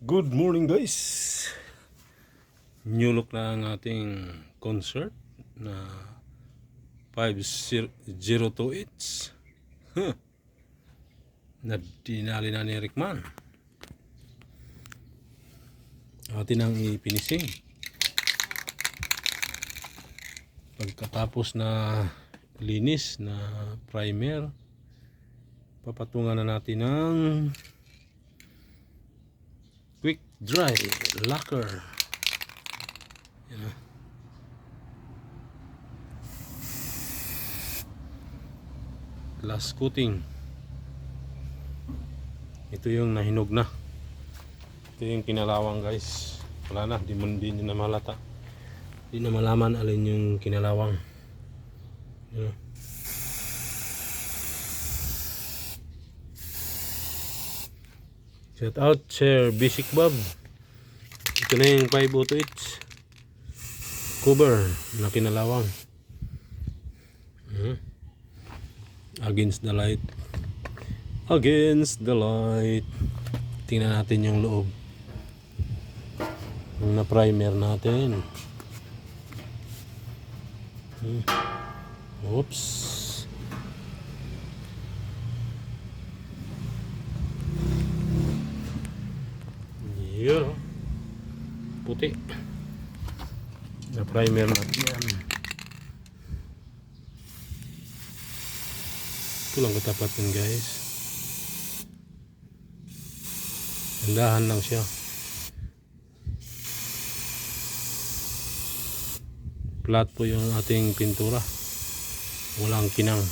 Good morning guys! New look na ang ating concert na 5028 huh. na dinali na ni Rickman. Atin ang ipinising. Pagkatapos na linis na primer, papatungan na natin ng quick dry lacquer. Yan na. Glass coating. Ito yung nahinog na. Ito yung kinalawang guys. Wala na, di, mo- di na malata. Di na malaman alin yung kinalawang. Yan na. Shout out Sir Basic Bob. Ito na yung 508 cover na kinalawang. Mhm. Against the light. Against the light. Tingnan natin yung loob. Yung na primer natin. Hmm. Oops. Yun oh. Puti. Na primer natin yan. Ito lang katapat guys. Handahan lang siya. Flat po yung ating pintura. Walang kinang.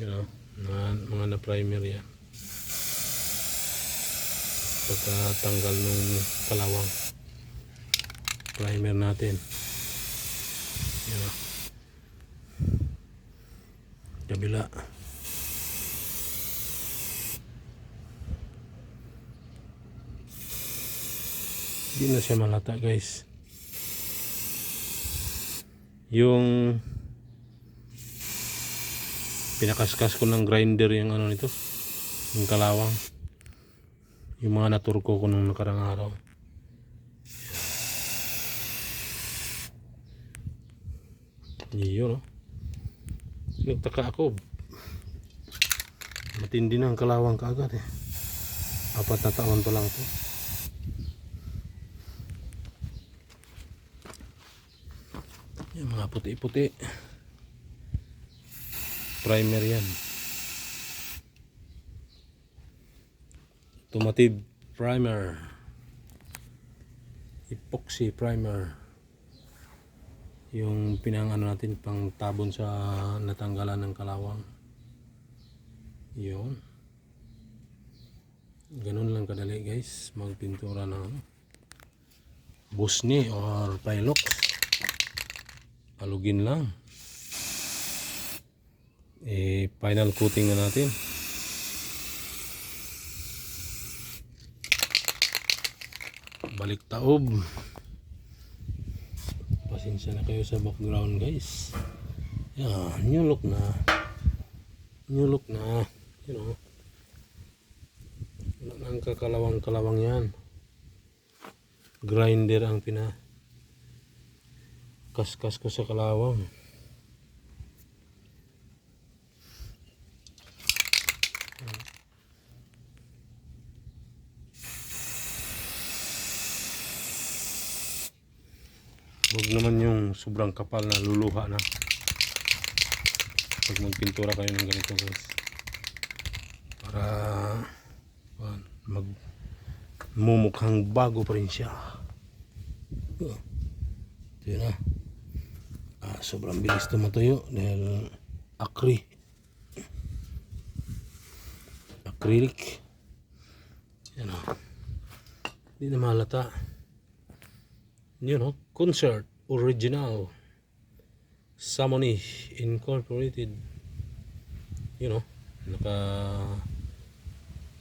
Yun. Na, mga na primer yan pagkatanggal nung kalawang primer natin. Yan. O. kabila. Hindi na siya malata guys. Yung pinakaskas ko ng grinder yung ano nito yung kalawang yung mga naturko ko nung nakarang araw. Yun, no? Nagtaka ako. Matindi na ang kalawang kaagad eh. Apat na taon pa lang to. Yung mga puti-puti. Primer yan. Automotive primer. Epoxy primer. Yung pinangano natin pang tabon sa natanggalan ng kalawang. Yun. Ganun lang kadali guys. Magpintura ng ano, busni or pilox alugin lang. Eh final coating na natin balik taob. Pasensya na kayo sa background guys. Yan new look na. New look na. You know. Wala nang kakalawang kalawang yan. Grinder ang pina kaskas ko sa kalawang Huwag naman yung sobrang kapal na luluha na. Pag magpintura kayo ng ganito guys. Para kuwan, mag mumukhang bago pa rin siya. Oh, Ito yun na. Ah, sobrang bilis tumatuyo dahil acry. Acrylic. Yan o. Hindi na malata you know, concert original Samoni Incorporated. You know naka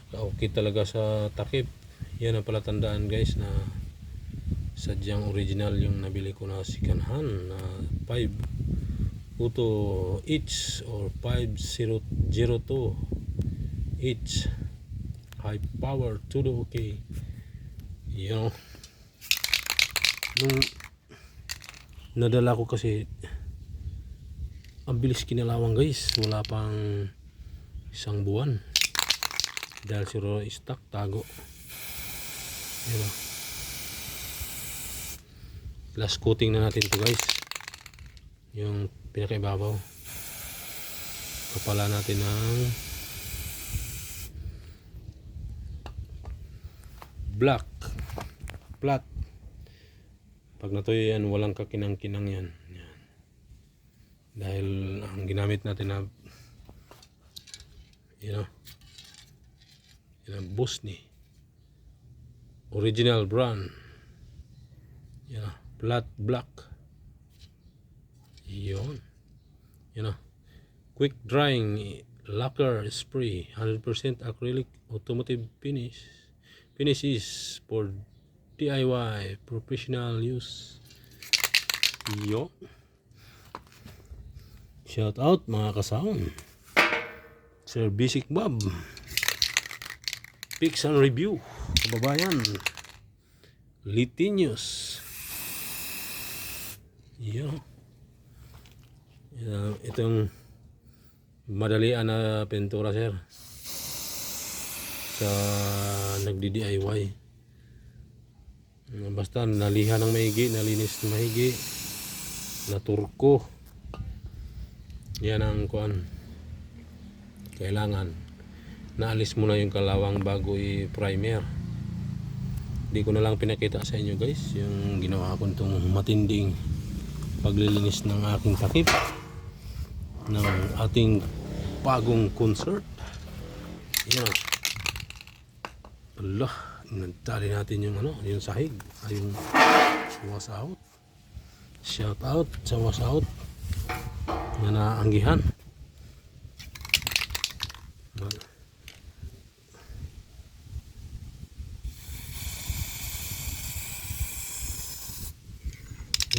naka okay talaga sa takip. Yan ang palatandaan guys na sadyang original yung nabili ko na sikanhan na 5 Uto each or 5002 each high power to the okay you know. Nung nadala ko kasi ang bilis kinalawang guys. Wala pang isang buwan. Dahil siro stock tago. Yun o last coating na natin to guys. Yung pinakaibabaw. Kapala natin ng black. Flat pag natuyo yan walang kakinang-kinang yan. yan. Dahil ang ginamit natin na you know yan ang Bosni. Original brand. Yan know, flat black. Yun. Yun know, quick drying lacquer spray 100% acrylic automotive finish finish is for DIY professional use yo. Shout out mga kasaon. Sir Basic Bob. Picks and Review. Kababayan. Litinius yo. Yan, itong madalian na pintura sir. Sa nagdi-DIY basta naliha ng maigi nalinis ng maigi naturko. Yan ang kuan kailangan naalis mo na yung kalawang bago i-primer. Di ko na lang pinakita sa inyo guys yung ginawa ko itong matinding paglilinis ng aking takip ng ating bagong concert. Yan. Allah nagtali natin yung ano yung sahig. Ay yung was out. Shout out sa was out na naanggihan.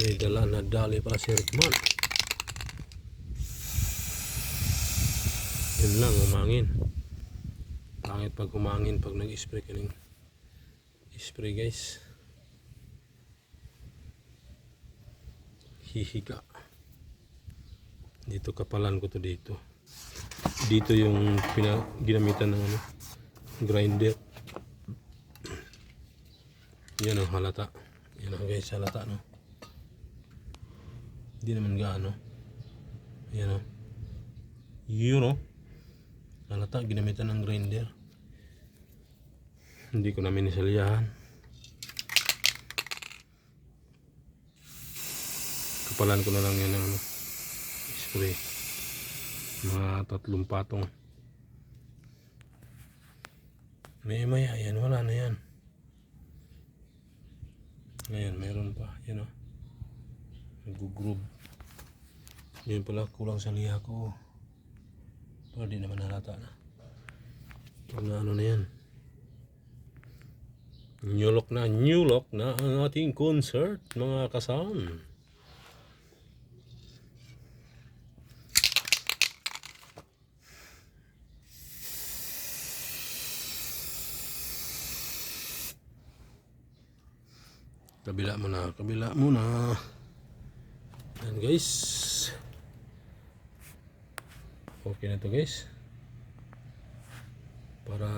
May dala na dali para si Rickman. Yun lang umangin pangit pag umangin pag nag-spray ka spray guys. Hihiga. Dito kapalan ko to dito. Dito yung pina, ginamitan ng ano, grinder. Yan ang halata. Yan ang guys halata no? Hindi naman gaano. Yan o yun o halata ginamitan ng grinder hindi ko namin isalyahan kapalan ko na lang yan ng ano, spray. Mga tatlong patong. May maya yan wala na yan. Ngayon meron pa yan o nag-groove. Yun pala kulang sa liha ko. Pero di naman halata na. Pag na ano na yan New look na, new look na ang ating concert, mga kasaon. Kabila muna, kabila muna. Yan guys. Okay na to guys. Para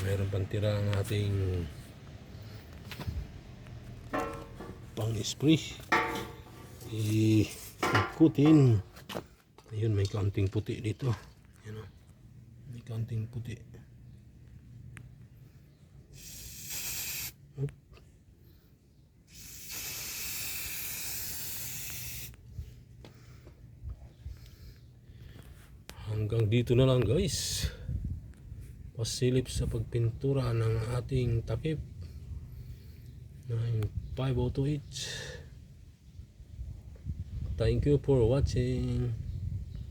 Meron pang tira ang ating pang spray. Ikutin. Ayun, may kaunting puti dito. Yan o. May kaunting puti. Hanggang dito na lang guys pasilip sa pagpintura ng ating takip. Ng 5028 thank you for watching